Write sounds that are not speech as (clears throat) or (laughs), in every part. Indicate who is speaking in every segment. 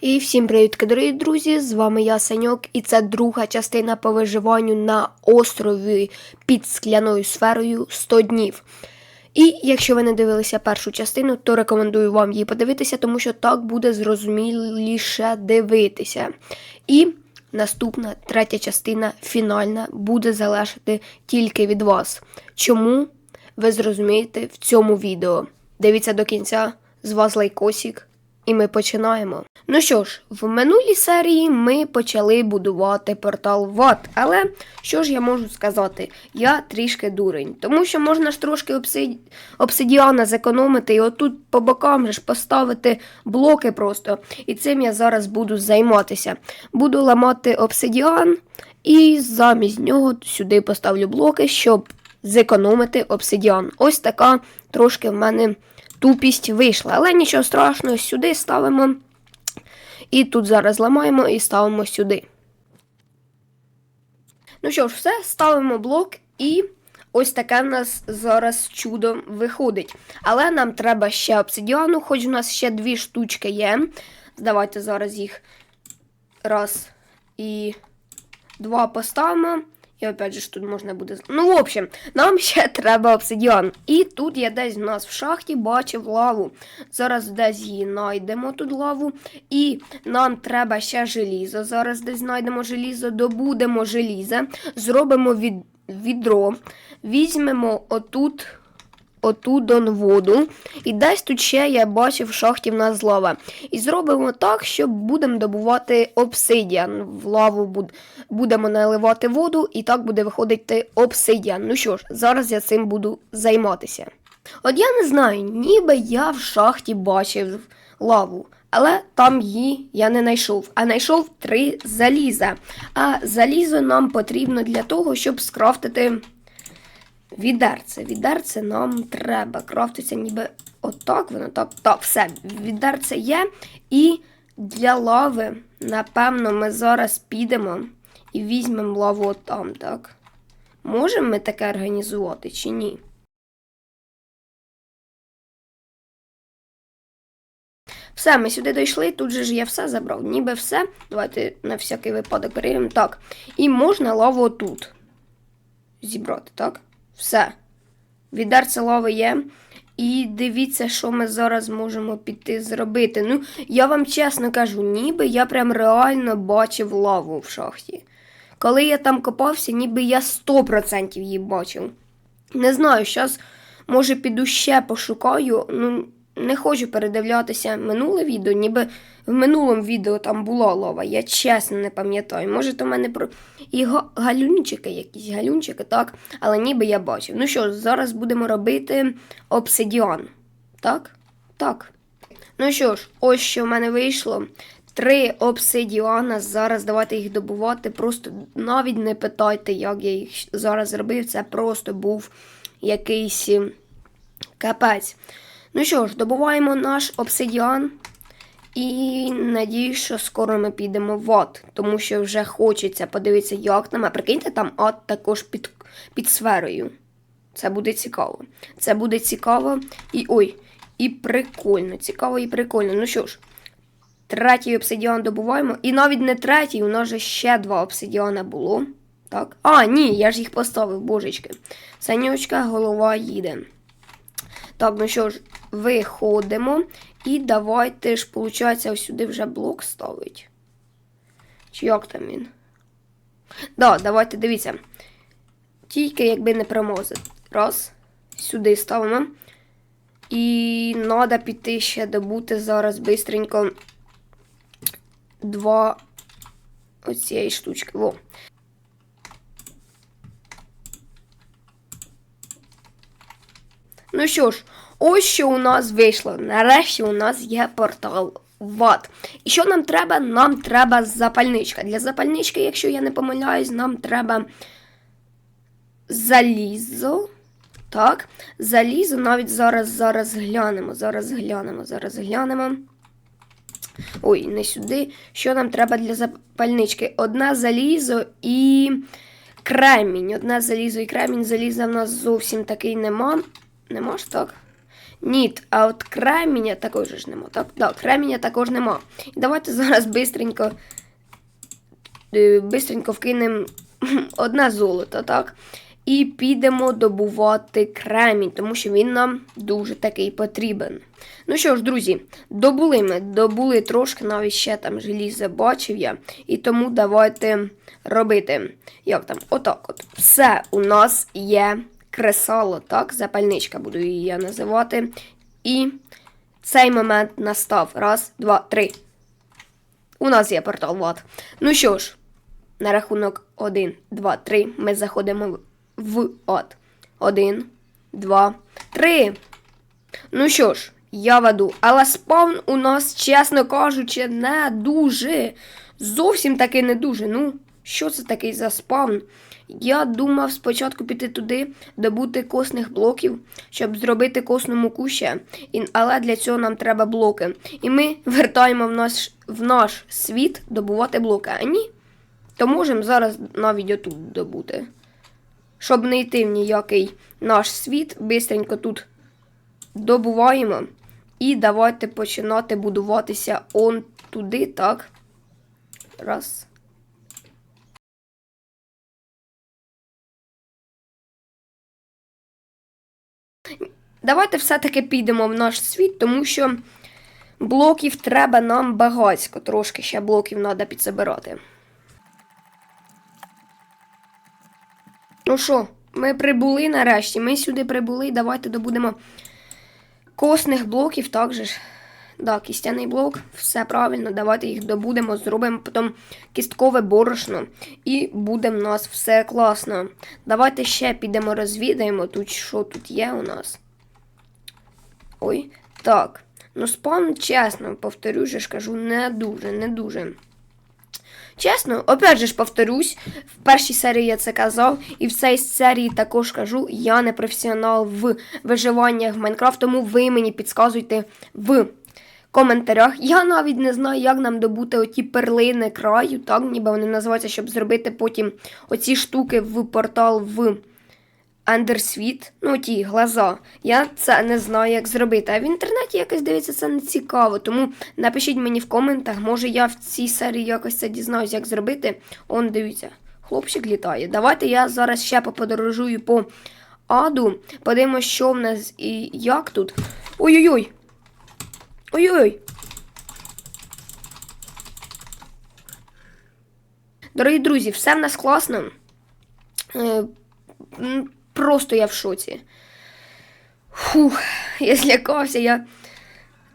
Speaker 1: І всім привіт, дорогі друзі! З вами я Саньок, і це друга частина по виживанню на острові під скляною сферою 100 днів. І якщо ви не дивилися першу частину, то рекомендую вам її подивитися, тому що так буде зрозуміліше дивитися. І наступна третя частина, фінальна, буде залежати тільки від вас. Чому ви зрозумієте в цьому відео? Дивіться до кінця, з вас лайкосик. І ми починаємо. Ну що ж, в минулій серії ми почали будувати портал ВАТ. Але що ж я можу сказати? Я трішки дурень, тому що можна ж трошки обсид... обсидіана зекономити і отут по бокам ж поставити блоки просто. І цим я зараз буду займатися. Буду ламати обсидіан і замість нього сюди поставлю блоки, щоб зекономити обсидіан. Ось така трошки в мене тупість вийшла. Але нічого страшного, сюди ставимо. І тут зараз ламаємо і ставимо сюди. Ну що ж, все, ставимо блок і ось таке в нас зараз чудо виходить. Але нам треба ще обсидіану, хоч у нас ще дві штучки є. Давайте зараз їх раз і два поставимо. І опять же ж тут можна буде. Ну, в общем, нам (laughs) ще треба обсидіан. І тут я десь в нас в шахті бачив лаву. Зараз десь її знайдемо тут лаву. І нам треба ще желізо. Зараз десь знайдемо желізо, добудемо желізо, зробимо від... відро, візьмемо отут. Отут он воду. І десь тут ще я бачив в шахті в нас лава. І зробимо так, щоб будемо добувати обсидіан. В лаву буд... будемо наливати воду, і так буде виходити обсидіан. Ну що ж, зараз я цим буду займатися. От я не знаю, ніби я в шахті бачив лаву. Але там її я не знайшов, а знайшов три заліза. А залізо нам потрібно для того, щоб скрафтити Відерце. Відерце нам треба. Крафтиться ніби отак, воно. Так, все, відерце є. І для лави, напевно, ми зараз підемо і візьмемо лаву отам, так? Можемо ми таке організувати чи ні? Все, ми сюди дійшли, тут же ж я все забрав, ніби все. Давайте на всякий випадок перевіримо. Так. І можна лаву отут зібрати, так? Все. Відерце лави є. І дивіться, що ми зараз можемо піти зробити. Ну, я вам чесно кажу, ніби я прям реально бачив лаву в шахті. Коли я там копався, ніби я 100% її бачив. Не знаю, зараз, може, піду ще пошукаю. Ну, не хочу передивлятися минуле відео, ніби в минулому відео там була лава. Я чесно не пам'ятаю. Може, то в мене про і галюнчики, якісь галюнчики, так, але ніби я бачив. Ну що, зараз будемо робити обсидіан. Так? Так. Ну що ж, ось що в мене вийшло. Три обсидіана. Зараз давайте їх добувати. Просто навіть не питайте, як я їх зараз зробив. Це просто був якийсь ем, капець. Ну що ж, добуваємо наш обсидіан. І надіюсь, що скоро ми підемо в ад, тому що вже хочеться подивитися, як там. А прикиньте, там ад також під, під сферою. Це буде цікаво. Це буде цікаво і ой, і прикольно. Цікаво і прикольно. Ну що ж, третій обсидіан добуваємо. І навіть не третій, у нас же ще два обсидіана було. Так. А, ні, я ж їх поставив, божечки. Санючка, голова їде. Так, ну що ж, виходимо. І давайте ж, виходить, сюди вже блок ставить. Чи як там він? Да, давайте дивіться. Тільки якби не промозити. Раз. Сюди ставимо. І треба піти ще добути зараз бистренько два оцієї штучки. Во. Ну що ж, ось що у нас вийшло. Нарешті у нас є портал в ад. І що нам треба? Нам треба запальничка. Для запальнички, якщо я не помиляюсь, нам треба залізо. Так, залізо навіть зараз зараз глянемо. Зараз глянемо, зараз глянемо. Ой, не сюди. Що нам треба для запальнички? Одне залізо і кремінь. Одне залізо і кремінь. Заліза в нас зовсім такий нема. Нема ж так? Ніт, а от креміння також ж нема. Так, так, креміння також нема. І давайте зараз бистренько, е, бистренько вкинемо (clears throat) одне золото, так? І підемо добувати кремінь, тому що він нам дуже такий потрібен. Ну що ж, друзі, добули ми, добули трошки, навіть ще там желіза бачив я. І тому давайте робити. Як там? Отак от. Все у нас є кресало, так? Запальничка буду її називати. І цей момент настав. Раз, два, три. У нас є портал Влад. Ну що ж, на рахунок 1, 2, 3 ми заходимо в ад. 1, 2, 3. Ну що ж, я веду. Але спавн у нас, чесно кажучи, не дуже. Зовсім таки не дуже. Ну, що це такий за спавн? Я думав спочатку піти туди, добути косних блоків, щоб зробити косну муку ще. Але для цього нам треба блоки. І ми вертаємо в наш, в наш світ добувати блоки. А ні, то можемо зараз навіть отут добути. Щоб не йти в ніякий наш світ, бистренько тут добуваємо. І давайте починати будуватися он туди, так. Раз. Давайте все-таки підемо в наш світ, тому що блоків треба нам багатько. Трошки ще блоків треба підсобирати. Ну що, ми прибули нарешті. Ми сюди прибули. Давайте добудемо косних блоків також. ж. Да, кістяний блок, все правильно. Давайте їх добудемо, зробимо потім кісткове борошно. І буде в нас все класно. Давайте ще підемо розвідаємо тут, що тут є у нас. Ой, так. Ну, спам, чесно, повторю, же ж кажу, не дуже, не дуже. Чесно, опять же ж повторюсь, в першій серії я це казав, і в цій серії також кажу, я не професіонал в виживаннях в Майнкрафт, тому ви мені підказуйте в коментарях. Я навіть не знаю, як нам добути оті перлини краю, так, ніби вони називаються, щоб зробити потім оці штуки в портал в Андерсвіт, ну ті глаза. Я це не знаю, як зробити. А в інтернеті якось дивиться це не цікаво. Тому напишіть мені в коментах, може я в цій серії якось це дізнаюсь, як зробити. Он дивіться, хлопчик літає. Давайте я зараз ще поподорожую по аду. Подивимось, що в нас і як тут. Ой-ой-ой! Ой-ой! Дорогі друзі, все в нас класно. Просто я в шоці. Фух, я злякався, я.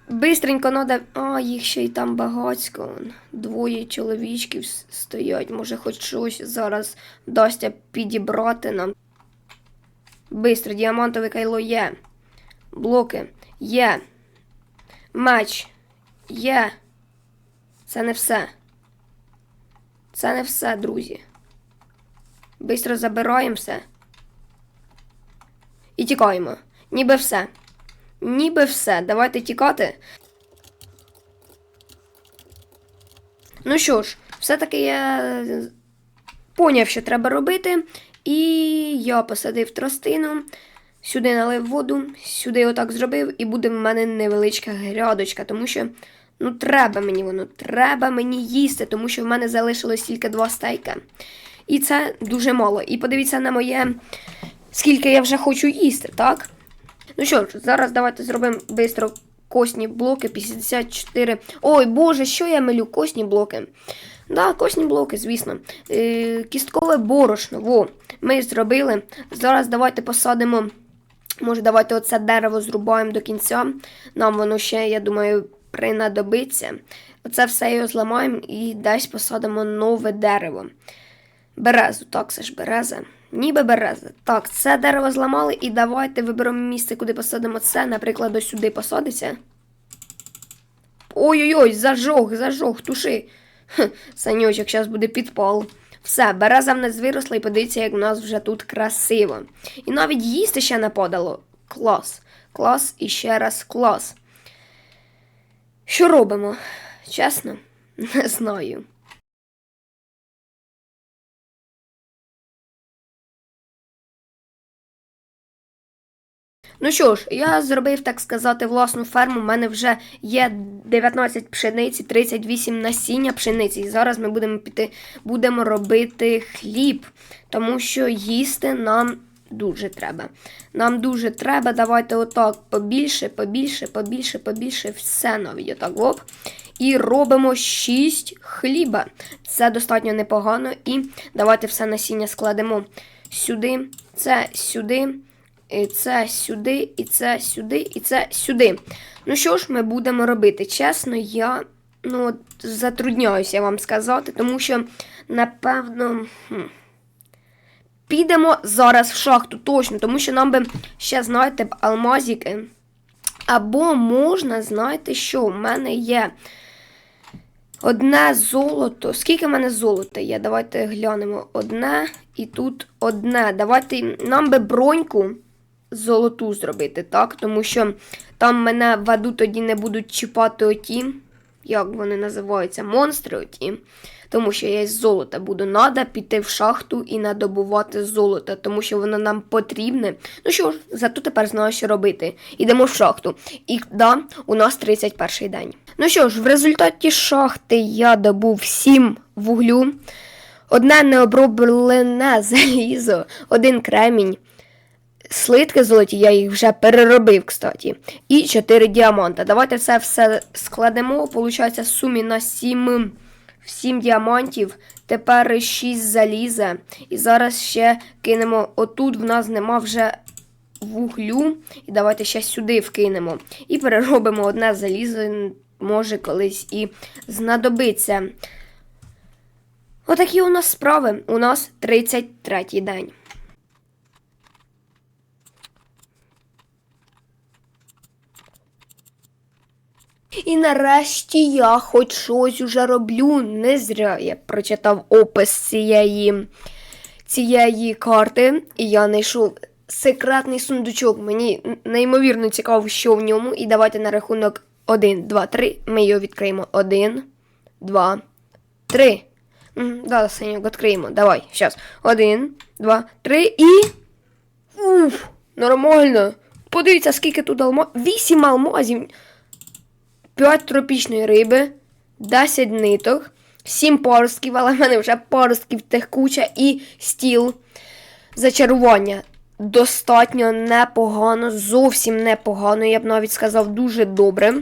Speaker 1: Бистренько надо. А, їх ще й там багацько. Двоє чоловічків стоять. Може, хоч щось зараз дасться підібрати нам. Бистро, діамантове кайло є. Блоки є. Меч є. Це не все. Це не все, друзі. Бистро забираємо все. І тікаємо. Ніби все. Ніби все. Давайте тікати. Ну що ж, все-таки я поняв, що треба робити. І я посадив тростину, сюди налив воду, сюди отак зробив, і буде в мене невеличка грядочка, тому що ну треба мені воно, треба мені їсти, тому що в мене залишилось тільки два стейка. І це дуже мало. І подивіться на моє, скільки я вже хочу їсти, так? Ну що ж, зараз давайте зробимо швидко косні блоки 54. Ой, Боже, що я милю? Косні блоки. Да, косні блоки, звісно. Е, кісткове борошно. Во, ми зробили. Зараз давайте посадимо. Може, давайте оце дерево зрубаємо до кінця. Нам воно ще, я думаю, принадобиться. Оце все його зламаємо і десь посадимо нове дерево. Березу, так, це ж береза. Ніби береза. Так, це дерево зламали, і давайте виберемо місце, куди посадимо це. Наприклад, ось сюди посадиться. Ой-ой-ой, зажог, зажог, туши. Хм, Санючок, зараз буде підпал. Все, береза в нас виросла і подивіться, як в нас вже тут красиво. І навіть їсти ще не подало. Клас. Клас і ще раз клас. Що робимо? Чесно, (laughs) не знаю. Ну що ж, я зробив, так сказати, власну ферму. У мене вже є 19 пшениці, 38 насіння пшениці. І зараз ми будемо піти, будемо робити хліб, тому що їсти нам дуже треба. Нам дуже треба. Давайте отак побільше, побільше, побільше, побільше, все навіть отак. Оп. І робимо 6 хліба. Це достатньо непогано. І давайте все насіння складемо сюди, це сюди, і це сюди, і це сюди, і це сюди. Ну що ж, ми будемо робити? Чесно, я ну, затрудняюся вам сказати, тому що, напевно. хм, Підемо зараз в шахту, точно, тому що нам би ще, знаєте, б, алмазики. Або можна, знаєте, що в мене є одне золото. Скільки в мене золота є? Давайте глянемо. Одне і тут одне. Давайте нам би броньку золоту зробити, так? Тому що там мене в тоді не будуть чіпати оті, як вони називаються, монстри оті. Тому що я з золота буду. Надо піти в шахту і надобувати золото, тому що воно нам потрібне. Ну що ж, зато тепер знаю, що робити. Ідемо в шахту. І да, у нас 31 день. Ну що ж, в результаті шахти я добув 7 вуглю, одне необроблене (laughs) залізо, один кремінь. Слитки золоті, я їх вже переробив, кстати. І 4 діаманта. Давайте все все складемо. Получається, в сумі на 7, 7 діамантів. Тепер 6 заліза. І зараз ще кинемо. Отут в нас нема вже вуглю. І давайте ще сюди вкинемо. І переробимо одне залізо. Може колись і знадобиться. Отакі у нас справи. У нас 33 день. І нарешті я хоч щось уже роблю. Не зря я прочитав опис цієї, цієї карти, і я знайшов секретний сундучок. Мені неймовірно цікаво, що в ньому. І давайте на рахунок 1, 2, 3. Ми його відкриємо. 1, 2, 3. Да, Санюк, відкриємо. Давай, зараз. 1, 2, 3 і. Уф, нормально. Подивіться, скільки тут алмазів. 8 алмазів. 5 тропічної риби, 10 ниток, 7 поростків, але в мене вже поростків тих і стіл зачарування. Достатньо непогано, зовсім непогано, я б навіть сказав, дуже добре.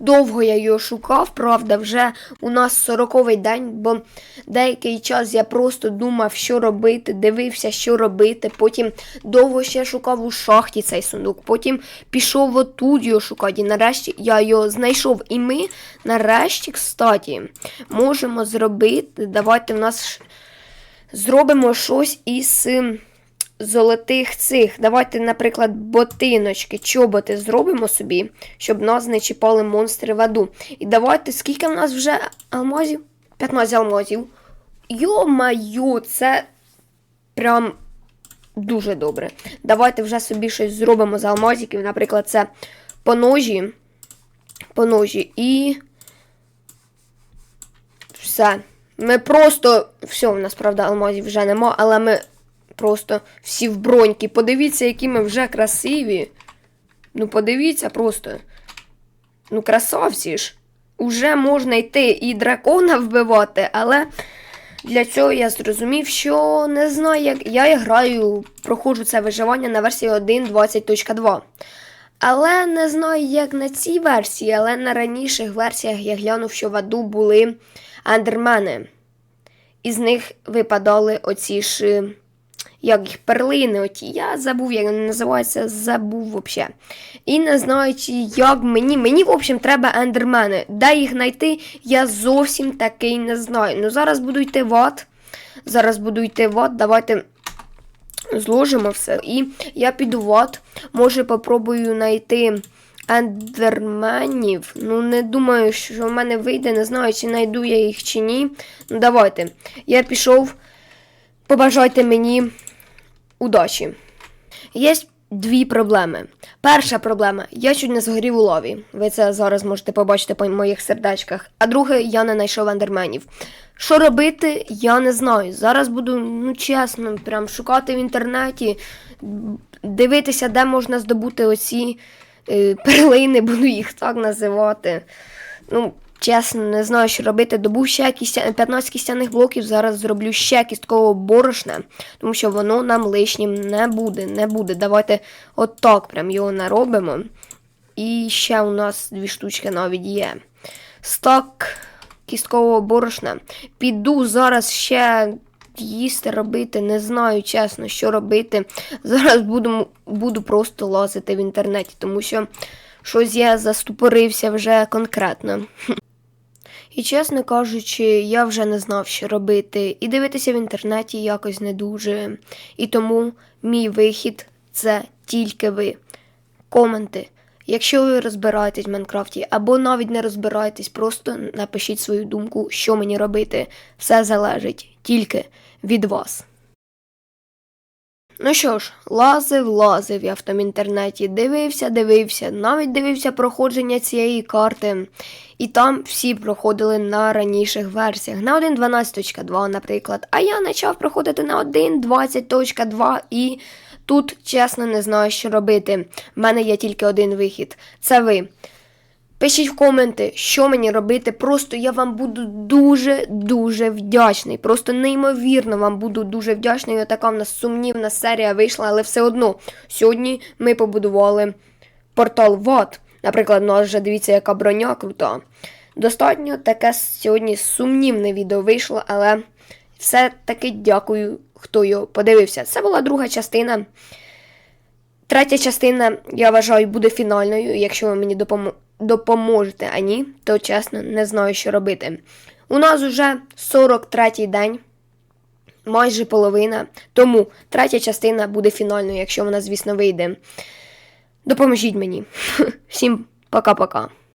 Speaker 1: Довго я його шукав, правда, вже у нас 40-й день, бо деякий час я просто думав, що робити, дивився, що робити. Потім довго ще шукав у шахті цей сундук. Потім пішов отут його шукати. І нарешті я його знайшов. І ми нарешті, кстати, можемо зробити. Давайте в нас зробимо щось із. Золотих цих. Давайте, наприклад, ботиночки, чоботи зробимо собі, щоб нас не чіпали монстри в аду. І давайте, скільки в нас вже алмазів? 15 алмазів. Йо-майо, це прям дуже добре. Давайте вже собі щось зробимо з алмазиків. Наприклад, це по ножі. По ножі і. Все. Ми просто. Все, у нас, правда, алмазів вже нема, але ми просто всі в броньки. Подивіться, які ми вже красиві. Ну, подивіться просто. Ну, красавці ж. Уже можна йти і дракона вбивати, але для цього я зрозумів, що не знаю, як я граю, проходжу це виживання на версії 1.20.2. Але не знаю, як на цій версії, але на раніших версіях я глянув, що в аду були андермени. Із них випадали оці ж, як їх перлини, оті. Я забув, як вони називаються, забув взагалі. І не знаю, як мені. Мені, в общем, треба ендермени. Де їх знайти, я зовсім таки не знаю. Ну, зараз буду йти в ад. Зараз буду йти в ад. Давайте зложимо все. І я піду в ад. Може, попробую знайти ендерменів. Ну, не думаю, що в мене вийде. Не знаю, чи знайду я їх чи ні. Ну, давайте. Я пішов. Побажайте мені удачі. Є дві проблеми. Перша проблема я чуть не згорів у лаві. Ви це зараз можете побачити по моїх сердечках. А друге, я не знайшов ендерменів. Що робити, я не знаю. Зараз буду, ну чесно, прям шукати в інтернеті, дивитися, де можна здобути оці е, перлини, (laughs) буду їх так називати. Ну, чесно, не знаю, що робити. Добув ще кістя... 15 кістяних блоків, зараз зроблю ще кісткового борошна, тому що воно нам лишнім не буде. Не буде. Давайте отак прям його наробимо. І ще у нас дві штучки навіть є. Стак кісткового борошна. Піду зараз ще їсти робити. Не знаю, чесно, що робити. Зараз буду, буду просто лазити в інтернеті, тому що щось я заступорився вже конкретно. І, чесно кажучи, я вже не знав, що робити, і дивитися в інтернеті якось не дуже. І тому мій вихід це тільки ви. Коменти. Якщо ви розбираєтесь в Майнкрафті, або навіть не розбираєтесь, просто напишіть свою думку, що мені робити. Все залежить тільки від вас. Ну що ж, лазив, лазив я в тому інтернеті, дивився, дивився, навіть дивився проходження цієї карти. І там всі проходили на раніших версіях, на 1.12.2, наприклад. А я почав проходити на 1.20.2 і тут, чесно, не знаю, що робити. В мене є тільки один вихід. Це ви. Пишіть в коменти, що мені робити. Просто я вам буду дуже-дуже вдячний. Просто неймовірно вам буду дуже вдячний. Отака в нас сумнівна серія вийшла, але все одно сьогодні ми побудували портал ВАД. Наприклад, у нас вже дивіться, яка броня крута. Достатньо таке сьогодні сумнівне відео вийшло, але все-таки дякую, хто його подивився. Це була друга частина. Третя частина, я вважаю, буде фінальною. Якщо ви мені допомо- допоможете, ані, то чесно не знаю, що робити. У нас вже 43-й день, майже половина. Тому третя частина буде фінальною, якщо вона, звісно, вийде. Допоможіть мені. (laughs) Всім пока-пока.